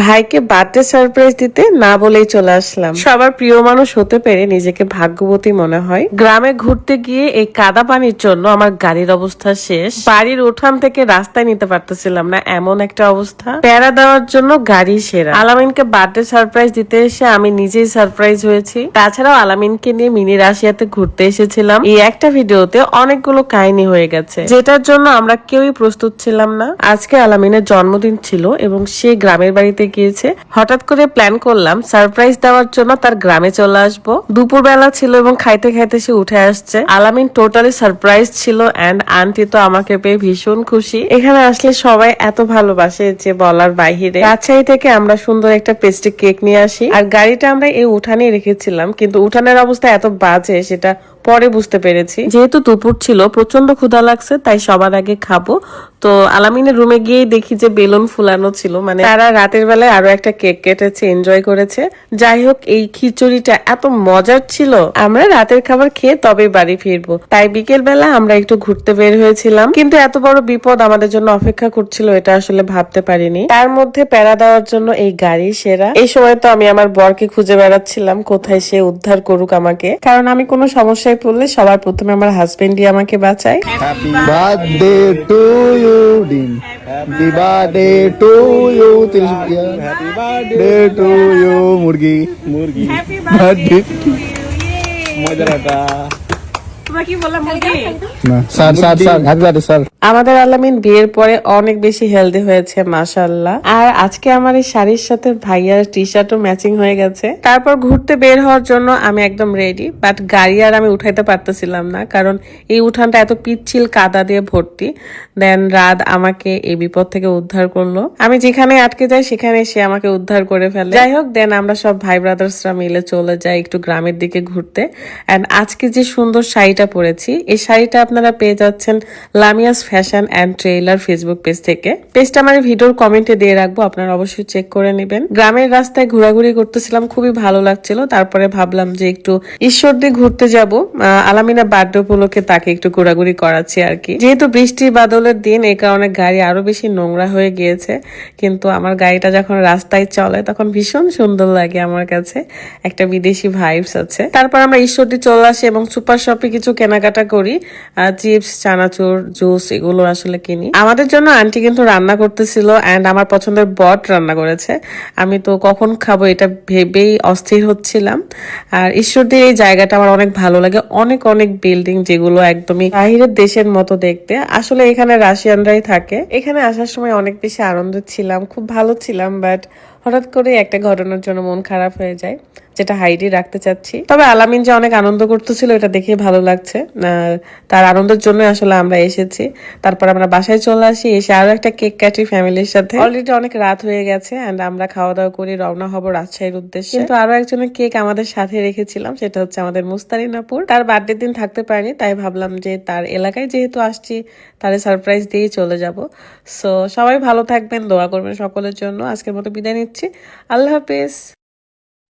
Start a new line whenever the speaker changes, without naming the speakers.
ভাইকে birthday surprise দিতে না বলেই চলে আসলাম। সবার প্রিয় মানুষ হতে পেরে নিজেকে ভাগ্যবতী মনে হয়। গ্রামে ঘুরতে গিয়ে এই কাদা পানির জন্য আমার গাড়ির অবস্থা শেষ। বাড়ির উঠান থেকে রাস্তায় নিতে পারতেছিলাম না, এমন একটা অবস্থা। প্যারা দেওয়ার জন্য গাড়ি সেরা। আলামিনকে বার্থডে সারপ্রাইজ দিতে এসে আমি নিজেই সারপ্রাইজ হয়েছি। তাছাড়াও আলামিনকে নিয়ে মিনি রাশিয়াতে ঘুরতে এসেছিলাম। এই একটা ভিডিওতে অনেকগুলো কাহিনী হয়ে গেছে, যেটার জন্য আমরা কেউই প্রস্তুত ছিলাম না। আজকে আলামিনের জন্মদিন ছিল এবং সে গ্রামের বাড়িতে গিয়েছে। হঠাৎ করে প্ল্যান করলাম সারপ্রাইজ দেওয়ার জন্য তার গ্রামে চলে আসব। দুপুর বেলা ছিল এবং খাইতে খাইতে সে উঠে আসছে। আলামিন টোটালি সারপ্রাইজ ছিল এন্ড আন্টি তো আমাকে পেয়ে ভীষণ খুশি। এখানে আসলে সবাই এত ভালোবাসে যে বলার বাহিরে। রাজশাহী থেকে আমরা সুন্দর একটা পেস্ট্রি কেক নিয়ে আসি। আর গাড়িটা আমরা এই উঠানেই রেখেছিলাম, কিন্তু উঠানের অবস্থা এত বাজে, সেটা পরে বুঝতে পেরেছি। যেহেতু দুপুর ছিল প্রচণ্ড ক্ষুধা লাগছে, তাই সবার আগে খাব। তো আলামিনের রুমে গিয়ে দেখি যে বেলুন ফুলানো ছিল মানে তারা রাতের বেলায় আরও একটা কেক কেটেছে এনজয় করেছে। যাই হোক, এই খিচুড়িটা এত মজার ছিল। আমরা রাতের খাবার খেয়ে তবে বাড়ি ফিরবো। তাই বিকেল বেলা আমরা একটু ঘুরতে বের হয়েছিলাম। কিন্তু এত বড় বিপদ আমাদের জন্য অপেক্ষা করছিল, এটা আসলে ভাবতে পারিনি। তার মধ্যে প্যারা দেওয়ার জন্য এই গাড়ি সেরা। এই সময় তো আমি আমার বরকে খুঁজে বেড়াচ্ছিলাম, কোথায় সে উদ্ধার করুক আমাকে। কারণ আমি কোনো সমস্যায় বিষয় পড়লে সবার প্রথমে আমার হাজবেন্ডই আমাকে বাঁচায়।
হ্যাপি বার্থডে টু ইউ ডিম happy birthday to you
Tilak to you মুরগি আমাদের আলামিন বিয়ের পরে অনেক বেশি হেলদি হয়েছে মাশাল্লাহ আর আজকে আমার এই শাড়ির সাথে ভাইয়ার টি শার্টও ম্যাচিং হয়ে গেছে। তারপর ঘুরতে বের হওয়ার জন্য আমি একদম রেডি বাট গাড়ি আর আমি উঠাইতে পারতেছিলাম না কারণ এই উঠানটা এত পিচ্ছিল কাদা দিয়ে ভর্তি। দেন রাত আমাকে এই বিপদ থেকে উদ্ধার করল। আমি যেখানে আটকে যাই সেখানে সে আমাকে উদ্ধার করে ফেলে। যাই হোক দেন আমরা সব ভাই ব্রাদার্সরা মিলে চলে যাই একটু গ্রামের দিকে ঘুরতে। অ্যান্ড আজকে যে সুন্দর শাড়িটা পরেছি। এই শাড়িটা আপনারা পেয়ে যাচ্ছেন Lamia's fashion and trailer Facebook page থেকে। পেজটা আমার ভিডিওর কমেন্টে দিয়ে রাখব, আপনারা অবশ্যই চেক করে নেবেন। গ্রামের রাস্তায় ঘোরাঘুরি করতেছিলাম, খুবই ভালো লাগছিল। তারপরে ভাবলাম যে একটু ঈশ্বর দিয়ে ঘুরতে যাব। আলামিনা বার্থডে উপলক্ষে তাকে একটু ঘোরাঘুরি করাচ্ছি আর কি। যেহেতু বৃষ্টি বাদলের দিন, এই কারণে গাড়ি আরও বেশি নোংরা হয়ে গিয়েছে। কিন্তু আমার গাড়িটা যখন রাস্তায় চলে, তখন ভীষণ সুন্দর লাগে আমার কাছে। একটা বিদেশি ভাইবস আছে। তারপর আমরা ঈশ্বরদী চলে আসি এবং সুপার শপে কিছু কেনাকাটা করি চিপস, চানাচুর, জুস এগুলো আসলে কিনি। আমাদের জন্য আন্টি কিন্তু রান্না করতেছিল এন্ড আমার পছন্দের বট রান্না করেছে। আমি তো কখন খাব এটা ভেবেই অস্থির হচ্ছিলাম। আর ঈশ্বরদীর এই জায়গাটা আমার অনেক ভালো লাগে। অনেক অনেক বিল্ডিং যেগুলো একদমই বাহিরের দেশের মতো দেখতে। আসলে এখানে রাশিয়ানরাই থাকে। এখানে আসার সময় অনেক বেশি আনন্দ ছিলাম, খুব ভালো ছিলাম বাট হঠাৎ করে একটা ঘটনার জন্য মন খারাপ হয়ে যায়, যেটা হাইডি রাখতে চাচ্ছি। তবে আলামিন যে অনেক আনন্দ করতেছিল, এটা দেখে ভালো লাগছে। তার আনন্দের জন্য আসলে আমরা এসেছি। তারপর আমরা বাসায় চলে আসি, এসে আরও একটা কেক কাটি ফ্যামিলির সাথে। অলরেডি অনেক রাত হয়ে গেছে এন্ড আমরা খাওয়া দাওয়া করে রওনা হব রাজশাহীর উদ্দেশ্যে। কিন্তু আরও একজনের কেক আমাদের সাথে রেখেছিলাম, সেটা হচ্ছে আমাদের মুস্তারিনাপুর। তার বার্থডে দিন থাকতে পারিনি, তাই ভাবলাম যে তার এলাকায় যেহেতু আসছি তারে সারপ্রাইজ দিয়েই চলে যাব। সো সবাই ভালো থাকবেন, দোয়া করবেন সকলের জন্য। আজকের মতো বিদায় নিচ্ছি। আল্লাহ হাফেজ।